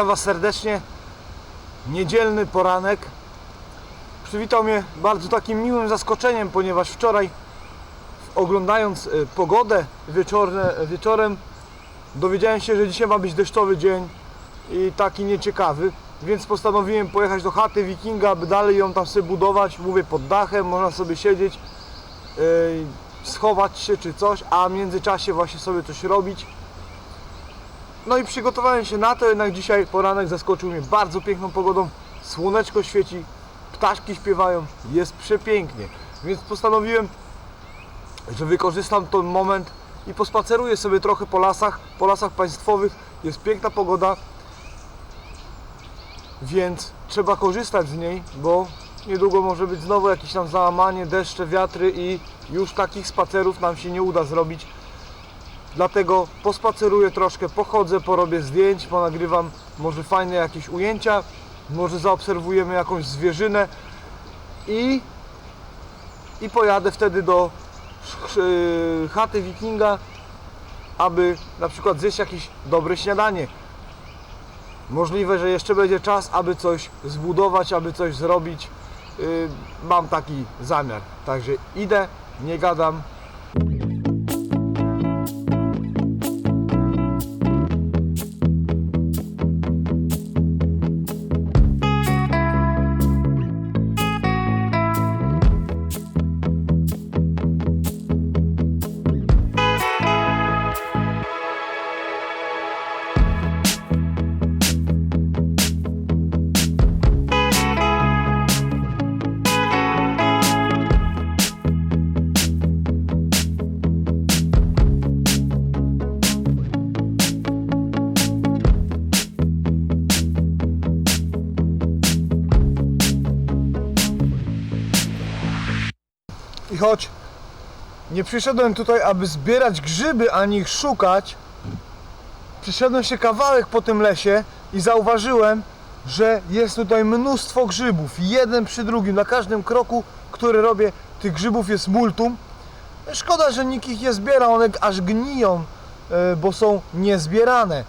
Witam Was serdecznie. Niedzielny poranek. Przywitał mnie bardzo takim miłym zaskoczeniem, ponieważ wczoraj oglądając e, pogodę wieczorne, wieczorem dowiedziałem się, że dzisiaj ma być deszczowy dzień i taki nieciekawy, więc postanowiłem pojechać do chaty wikinga, aby dalej ją tam sobie budować, mówię pod dachem, można sobie siedzieć, e, schować się czy coś, a w międzyczasie właśnie sobie coś robić. No i przygotowałem się na to, jednak dzisiaj poranek zaskoczył mnie bardzo piękną pogodą. Słoneczko świeci, ptaszki śpiewają, jest przepięknie. Więc postanowiłem, że wykorzystam ten moment i pospaceruję sobie trochę po lasach, po lasach państwowych. Jest piękna pogoda, więc trzeba korzystać z niej, bo niedługo może być znowu jakieś tam załamanie, deszcze, wiatry i już takich spacerów nam się nie uda zrobić. Dlatego pospaceruję troszkę, pochodzę, porobię zdjęć, ponagrywam może fajne jakieś ujęcia, może zaobserwujemy jakąś zwierzynę i, i pojadę wtedy do yy, chaty wikinga, aby na przykład zjeść jakieś dobre śniadanie. Możliwe, że jeszcze będzie czas, aby coś zbudować, aby coś zrobić. Yy, mam taki zamiar. Także idę, nie gadam, I choć nie przyszedłem tutaj, aby zbierać grzyby, ani ich szukać, przyszedłem się kawałek po tym lesie i zauważyłem, że jest tutaj mnóstwo grzybów, jeden przy drugim. Na każdym kroku, który robię, tych grzybów jest multum. Szkoda, że nikt ich nie zbiera, one aż gniją, e, bo są niezbierane.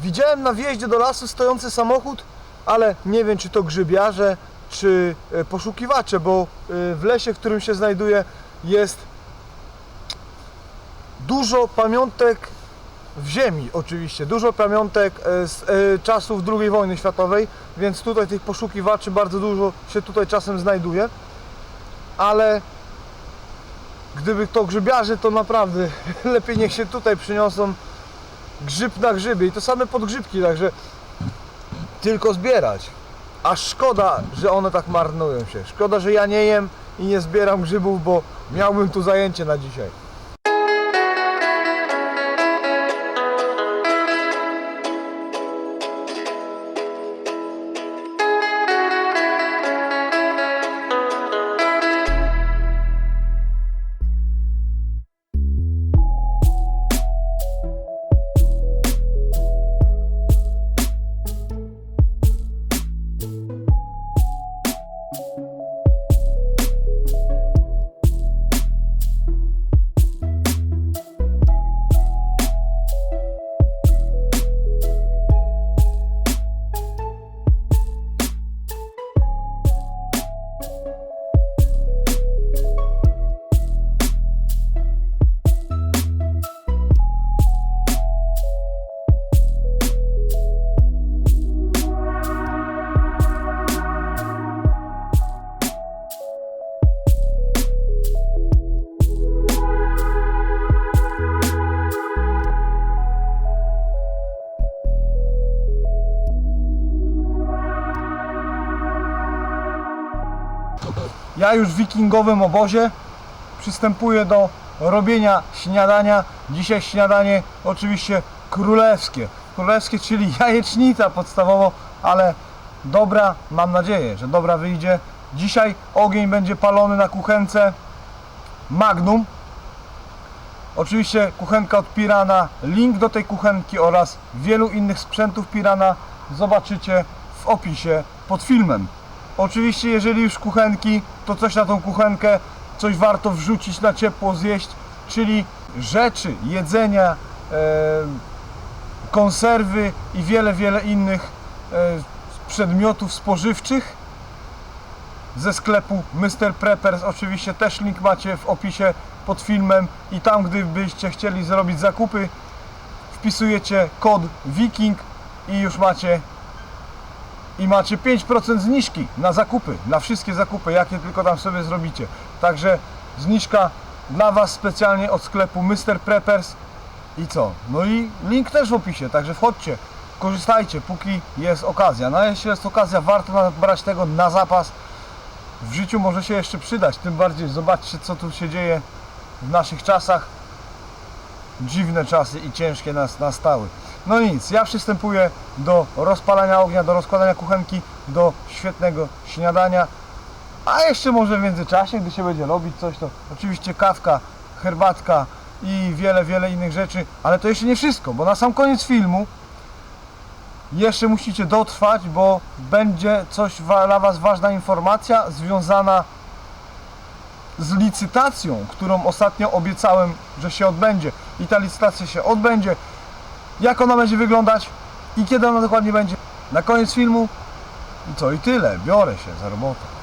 Widziałem na wjeździe do lasu stojący samochód, ale nie wiem, czy to grzybiarze, czy e, poszukiwacze, bo e, w lesie, w którym się znajduję, jest dużo pamiątek w ziemi, oczywiście, dużo pamiątek e, z czasów II wojny światowej, więc tutaj tych poszukiwaczy bardzo dużo się tutaj czasem znajduje, ale gdyby to grzybiarze, to naprawdę lepiej niech się tutaj przyniosą grzyb na grzybie i to same podgrzybki, także tylko zbierać. A szkoda, że one tak marnują się. Szkoda, że ja nie jem i nie zbieram grzybów, bo miałbym tu zajęcie na dzisiaj. Ja już w wikingowym obozie przystępuję do robienia śniadania. Dzisiaj śniadanie oczywiście królewskie. Królewskie, czyli jajecznica podstawowo, ale dobra, mam nadzieję, że dobra wyjdzie. Dzisiaj ogień będzie palony na kuchence Magnum. Oczywiście kuchenka od Pirana, link do tej kuchenki oraz wielu innych sprzętów Pirana zobaczycie w opisie pod filmem. Oczywiście jeżeli już kuchenki, to coś na tą kuchenkę, coś warto wrzucić na ciepło, zjeść, czyli rzeczy, jedzenia, e, konserwy i wiele, wiele innych e, przedmiotów spożywczych ze sklepu Mr. Preppers. Oczywiście też link macie w opisie pod filmem i tam gdybyście chcieli zrobić zakupy wpisujecie kod WIKING i już macie i macie 5% zniżki na zakupy, na wszystkie zakupy, jakie tylko tam sobie zrobicie. Także zniżka dla Was specjalnie od sklepu Mr. Preppers i co? No i link też w opisie, także wchodźcie, korzystajcie, póki jest okazja. No jeśli jest okazja, warto brać tego na zapas. W życiu może się jeszcze przydać, tym bardziej zobaczcie co tu się dzieje w naszych czasach. Dziwne czasy i ciężkie nas nastały. No nic, ja przystępuję do rozpalania ognia, do rozkładania kuchenki, do świetnego śniadania. A jeszcze może w międzyczasie, gdy się będzie robić coś, to oczywiście kawka, herbatka i wiele, wiele innych rzeczy. Ale to jeszcze nie wszystko, bo na sam koniec filmu jeszcze musicie dotrwać, bo będzie coś dla Was ważna informacja związana z licytacją, którą ostatnio obiecałem, że się odbędzie. I ta licytacja się odbędzie. Jak ona będzie wyglądać i kiedy ona dokładnie będzie. Na koniec filmu. I co i tyle. Biorę się za robotę.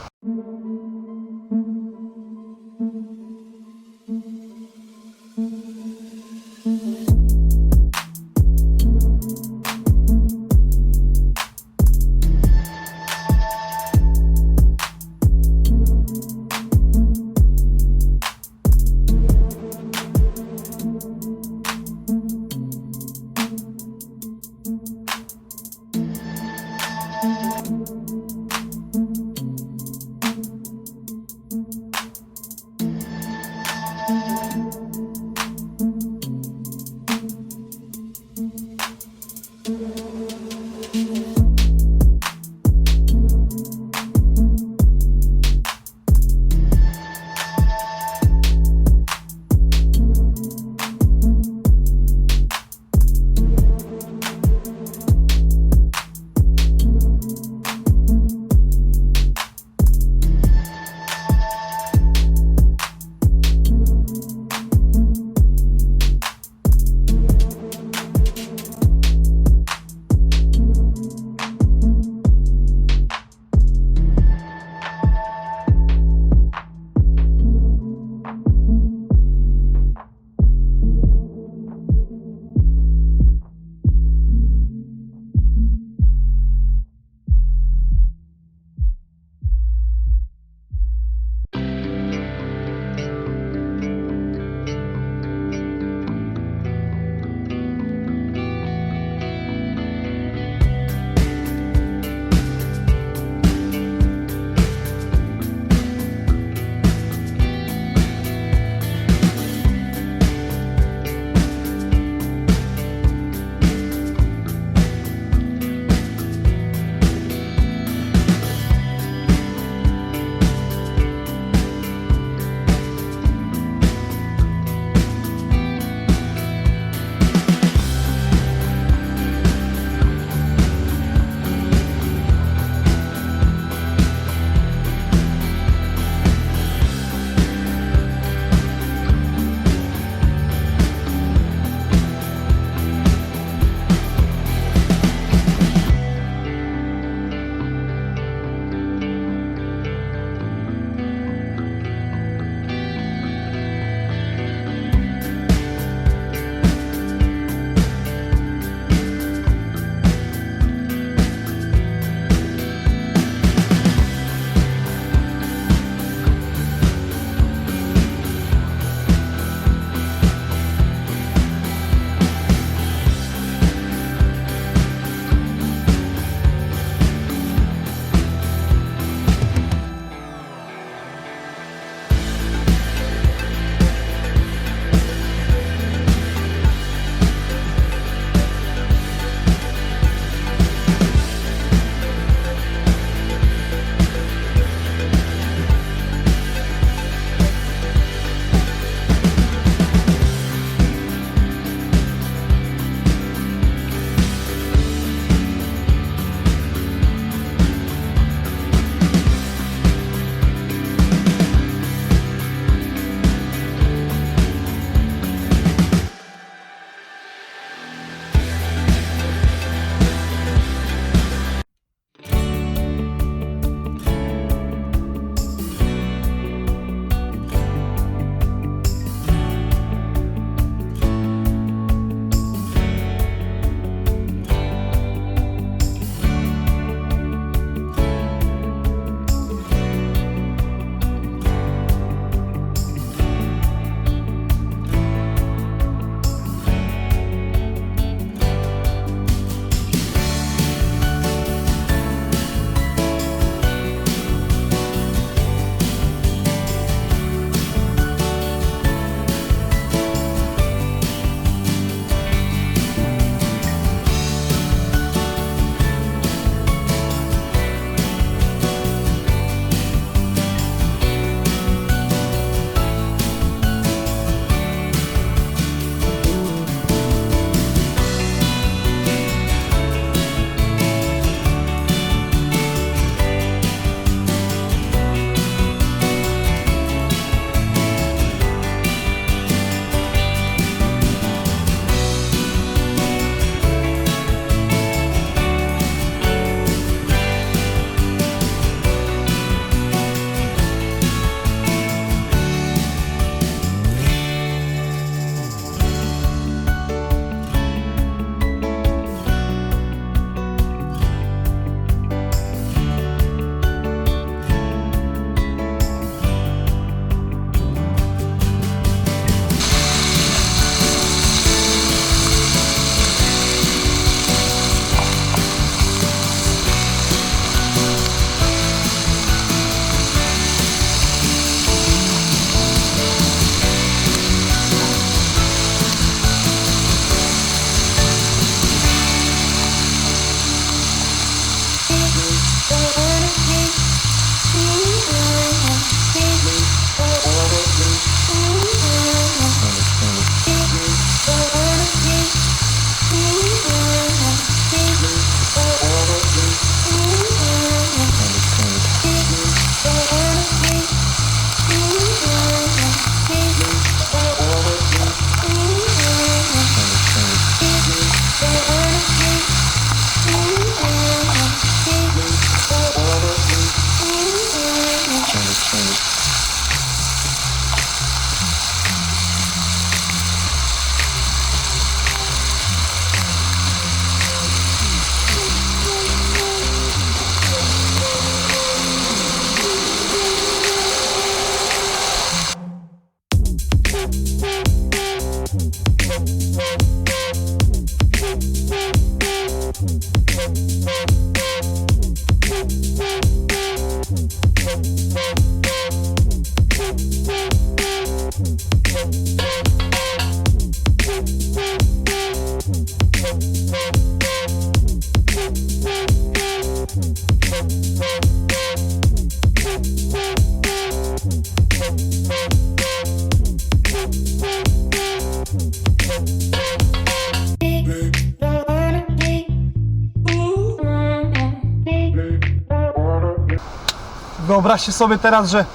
Wyobraźcie sobie teraz, że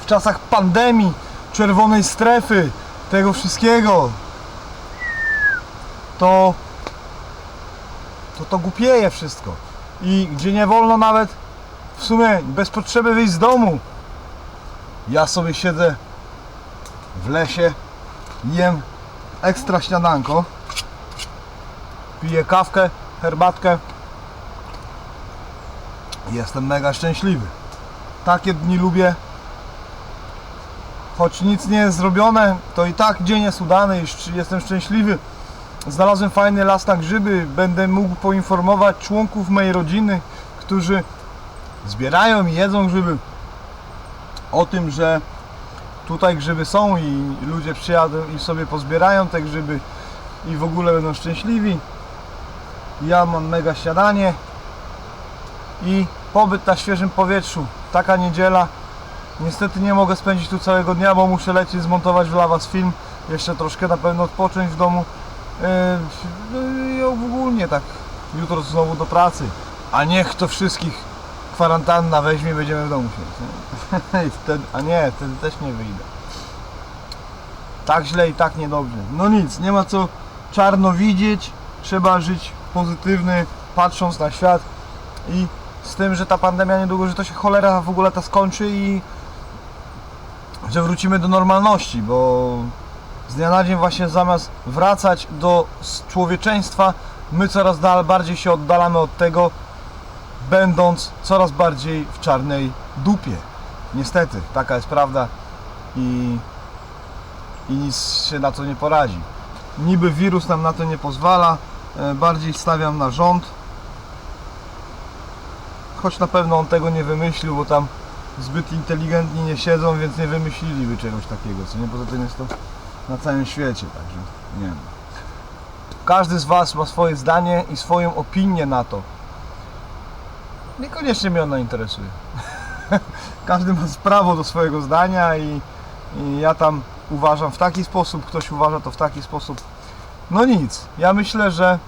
w czasach pandemii, czerwonej strefy, tego wszystkiego, to to to głupieje wszystko. I gdzie nie wolno nawet w sumie bez potrzeby wyjść z domu. Ja sobie siedzę w lesie, jem ekstra śniadanko, piję kawkę, herbatkę. Jestem mega szczęśliwy. Takie dni lubię. Choć nic nie jest zrobione, to i tak dzień jest udany jestem szczęśliwy. Znalazłem fajny las na grzyby. Będę mógł poinformować członków mojej rodziny, którzy zbierają i jedzą grzyby o tym, że tutaj grzyby są i ludzie przyjadą i sobie pozbierają te grzyby i w ogóle będą szczęśliwi. Ja mam mega śniadanie i pobyt na świeżym powietrzu. Taka niedziela. Niestety nie mogę spędzić tu całego dnia, bo muszę lecieć zmontować dla Was film. Jeszcze troszkę na pewno odpocząć w domu. Yy, no i ogólnie tak. Jutro znowu do pracy. A niech to wszystkich kwarantanna weźmie będziemy w domu siedzieć. wtedy, a nie, wtedy też nie wyjdę. Tak źle i tak niedobrze. No nic, nie ma co czarno widzieć. Trzeba żyć pozytywny, patrząc na świat i z tym, że ta pandemia niedługo, że to się cholera w ogóle ta skończy i że wrócimy do normalności, bo z dnia na dzień właśnie zamiast wracać do człowieczeństwa, my coraz dal, bardziej się oddalamy od tego, będąc coraz bardziej w czarnej dupie. Niestety, taka jest prawda i, i nic się na to nie poradzi. Niby wirus nam na to nie pozwala, e, bardziej stawiam na rząd, choć na pewno on tego nie wymyślił, bo tam zbyt inteligentni nie siedzą, więc nie wymyśliliby czegoś takiego, co nie? Poza tym jest to na całym świecie, także nie wiem. Każdy z Was ma swoje zdanie i swoją opinię na to. Niekoniecznie mnie ona interesuje. Każdy ma prawo do swojego zdania i, i ja tam uważam w taki sposób, ktoś uważa to w taki sposób. No nic, ja myślę, że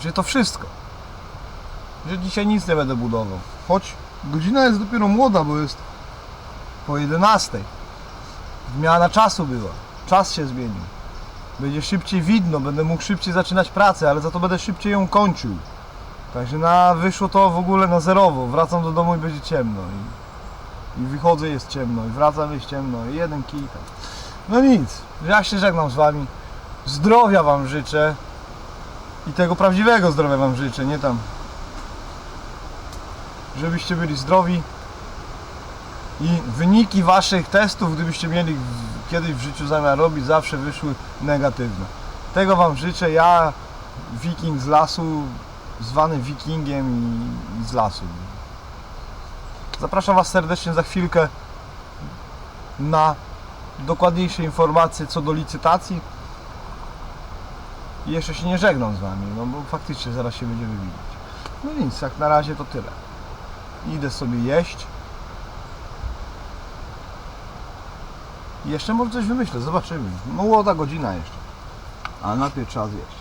że to wszystko. Że dzisiaj nic nie będę budował. Choć godzina jest dopiero młoda, bo jest po 11. Zmiana czasu była. Czas się zmienił. Będzie szybciej widno, będę mógł szybciej zaczynać pracę, ale za to będę szybciej ją kończył. Także na, wyszło to w ogóle na zerowo. Wracam do domu i będzie ciemno. I, i wychodzę jest ciemno. I wracam jest ciemno. I jeden kij tam. No nic. Ja się żegnam z Wami. Zdrowia Wam życzę. I tego prawdziwego zdrowia Wam życzę, nie tam. Żebyście byli zdrowi. I wyniki Waszych testów, gdybyście mieli kiedyś w życiu zamiar robić, zawsze wyszły negatywne. Tego Wam życzę. Ja, wiking z lasu, zwany wikingiem i z lasu. Zapraszam Was serdecznie za chwilkę na dokładniejsze informacje co do licytacji. I jeszcze się nie żegnam z Wami, no bo faktycznie zaraz się będziemy widzieć. No nic, jak na razie to tyle. Idę sobie jeść. Jeszcze może coś wymyślę, zobaczymy. Młoda godzina jeszcze. A najpierw trzeba zjeść.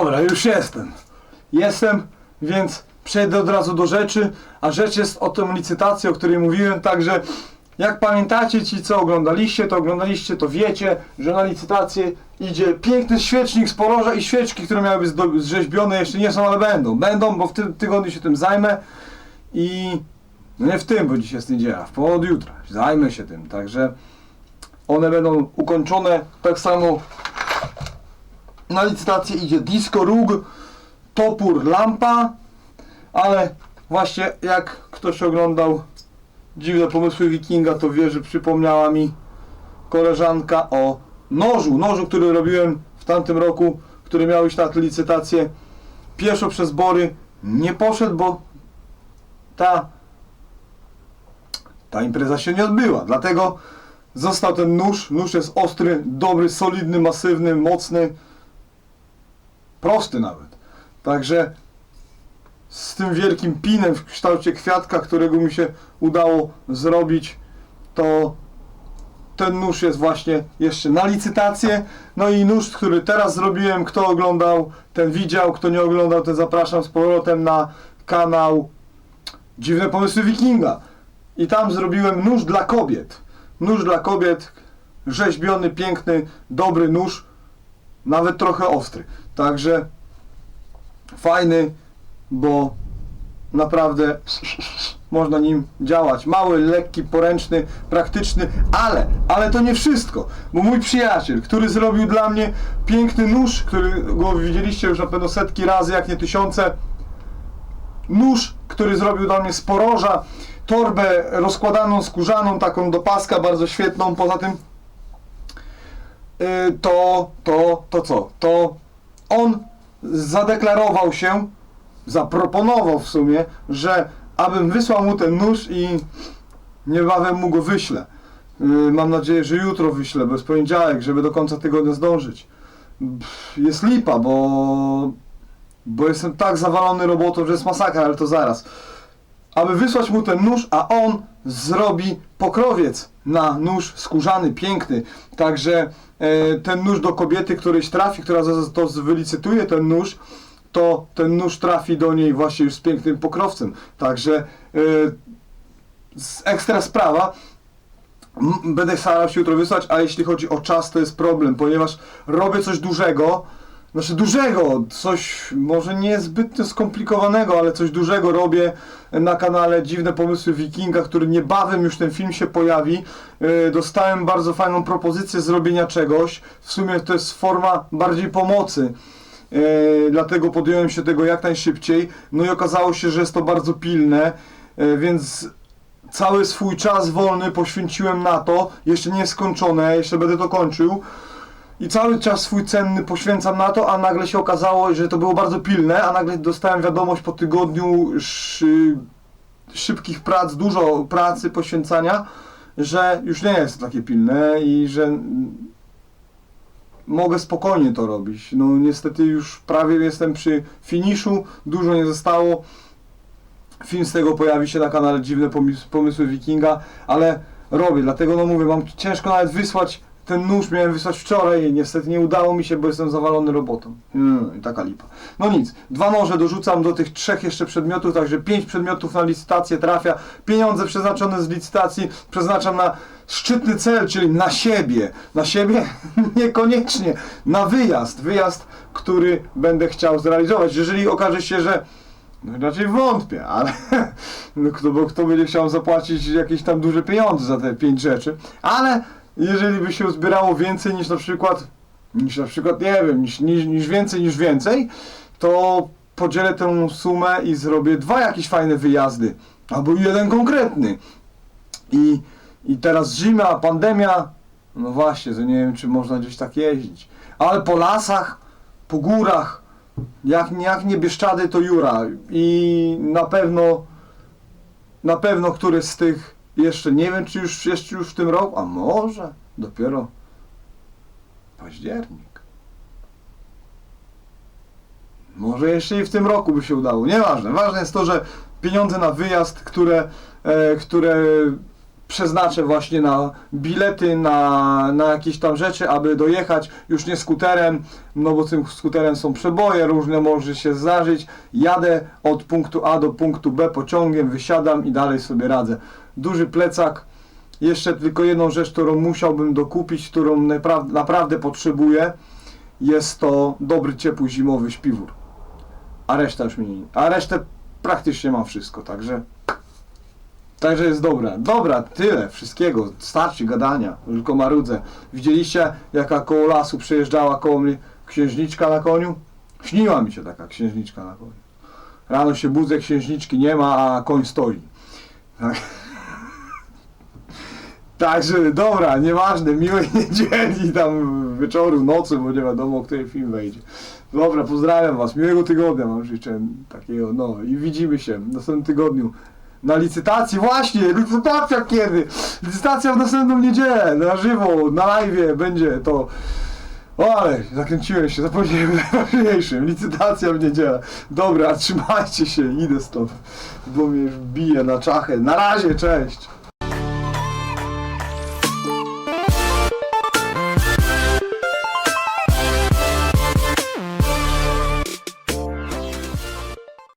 Dobra, już jestem. Jestem, więc przejdę od razu do rzeczy, a rzecz jest o tą licytację, o której mówiłem, także jak pamiętacie ci co oglądaliście, to oglądaliście, to wiecie, że na licytację idzie piękny świecznik z poroża i świeczki, które miały być zrzeźbione, jeszcze nie są, ale będą. Będą, bo w tym tygodniu się tym zajmę i no nie w tym, bo dzisiaj jest niedziela, w od jutra zajmę się tym, także one będą ukończone tak samo na licytację idzie disco róg, topór, lampa, ale właśnie jak ktoś oglądał dziwne pomysły wikinga, to wie, że przypomniała mi koleżanka o nożu, nożu, który robiłem w tamtym roku, który miał iść na tę licytację pieszo przez bory, nie poszedł, bo ta ta impreza się nie odbyła, dlatego został ten nóż, nóż jest ostry, dobry, solidny, masywny, mocny, prosty nawet. Także z tym wielkim pinem w kształcie kwiatka, którego mi się udało zrobić, to ten nóż jest właśnie jeszcze na licytację. No i nóż, który teraz zrobiłem, kto oglądał, ten widział, kto nie oglądał, ten zapraszam z powrotem na kanał Dziwne Pomysły Wikinga. I tam zrobiłem nóż dla kobiet. Nóż dla kobiet, rzeźbiony, piękny, dobry nóż, nawet trochę ostry. Także fajny, bo naprawdę można nim działać. Mały, lekki, poręczny, praktyczny, ale, ale to nie wszystko, bo mój przyjaciel, który zrobił dla mnie piękny nóż, który go widzieliście już na pewno setki razy, jak nie tysiące, nóż, który zrobił dla mnie z poroża, torbę rozkładaną, skórzaną, taką do paska, bardzo świetną, poza tym yy, to, to, to co? To on zadeklarował się, zaproponował w sumie, że abym wysłał mu ten nóż i niebawem mu go wyślę. Yy, mam nadzieję, że jutro wyślę, jest poniedziałek, żeby do końca tygodnia zdążyć. Jest lipa, bo, bo jestem tak zawalony robotą, że jest masakra, ale to zaraz. Aby wysłać mu ten nóż, a on zrobi pokrowiec na nóż skórzany, piękny. Także e, ten nóż do kobiety, którejś trafi, która to wylicytuje ten nóż, to ten nóż trafi do niej właśnie już z pięknym pokrowcem. Także e, ekstra sprawa. Będę starał się jutro wysłać, a jeśli chodzi o czas, to jest problem, ponieważ robię coś dużego, znaczy dużego, coś może nie zbytnio skomplikowanego, ale coś dużego robię na kanale Dziwne Pomysły Wikinga, który niebawem już ten film się pojawi. Yy, Dostałem bardzo fajną propozycję zrobienia czegoś. W sumie to jest forma bardziej pomocy. Yy, dlatego podjąłem się tego jak najszybciej. No i okazało się, że jest to bardzo pilne, yy, więc cały swój czas wolny poświęciłem na to. Jeszcze nie skończone, jeszcze będę to kończył. I cały czas swój cenny poświęcam na to, a nagle się okazało, że to było bardzo pilne, a nagle dostałem wiadomość po tygodniu szy, szybkich prac, dużo pracy, poświęcania, że już nie jest takie pilne i że mogę spokojnie to robić. No niestety już prawie jestem przy finiszu, dużo nie zostało. Film z tego pojawi się na kanale Dziwne Pomys- Pomysły Wikinga, ale robię, dlatego no mówię, mam ciężko nawet wysłać ten nóż, miałem wysłać wczoraj i niestety nie udało mi się, bo jestem zawalony robotą. Mm, taka lipa. No nic, dwa noże dorzucam do tych trzech jeszcze przedmiotów, także pięć przedmiotów na licytację trafia. Pieniądze przeznaczone z licytacji przeznaczam na szczytny cel, czyli na siebie. Na siebie? Niekoniecznie. Na wyjazd. Wyjazd, który będę chciał zrealizować. Jeżeli okaże się, że no raczej wątpię, ale no kto, bo kto będzie chciał zapłacić jakieś tam duże pieniądze za te pięć rzeczy, ale jeżeli by się uzbierało więcej niż na przykład, niż na przykład, nie wiem, niż, niż, niż więcej niż więcej, to podzielę tę sumę i zrobię dwa jakieś fajne wyjazdy, albo jeden konkretny. I, i teraz zima, pandemia, no właśnie, to nie wiem, czy można gdzieś tak jeździć, ale po lasach, po górach, jak, jak nie Bieszczady, to Jura. I na pewno, na pewno któryś z tych jeszcze nie wiem, czy już, jeszcze już w tym roku, a może dopiero październik. Może jeszcze i w tym roku by się udało. Nieważne. Ważne jest to, że pieniądze na wyjazd, które, e, które przeznaczę właśnie na bilety, na, na jakieś tam rzeczy, aby dojechać już nie skuterem, no bo tym skuterem są przeboje, różne może się zdarzyć. Jadę od punktu A do punktu B pociągiem, wysiadam i dalej sobie radzę. Duży plecak, jeszcze tylko jedną rzecz, którą musiałbym dokupić, którą naprawdę, naprawdę potrzebuję, jest to dobry, ciepły, zimowy śpiwór. A reszta już mi, a resztę praktycznie mam wszystko, także Także jest dobra. Dobra, tyle, wszystkiego. Starczy gadania, tylko marudzę. Widzieliście, jaka koło lasu przejeżdżała koło mnie księżniczka na koniu? Śniła mi się taka księżniczka na koniu. Rano się budzę, księżniczki nie ma, a koń stoi. Tak. Także dobra, nieważne, miłej niedzieli, tam wieczoru, nocy, bo nie wiadomo, o której film wejdzie. Dobra, pozdrawiam Was, miłego tygodnia Wam życzę takiego, no i widzimy się w następnym tygodniu. Na licytacji, właśnie, licytacja kiedy? Licytacja w następną niedzielę, na żywo, na live będzie to. O, ale zakręciłem się, zapomniałem najważniejszym, licytacja w niedzielę. Dobra, trzymajcie się, idę stąd, bo mnie już bije na czachę. Na razie, cześć!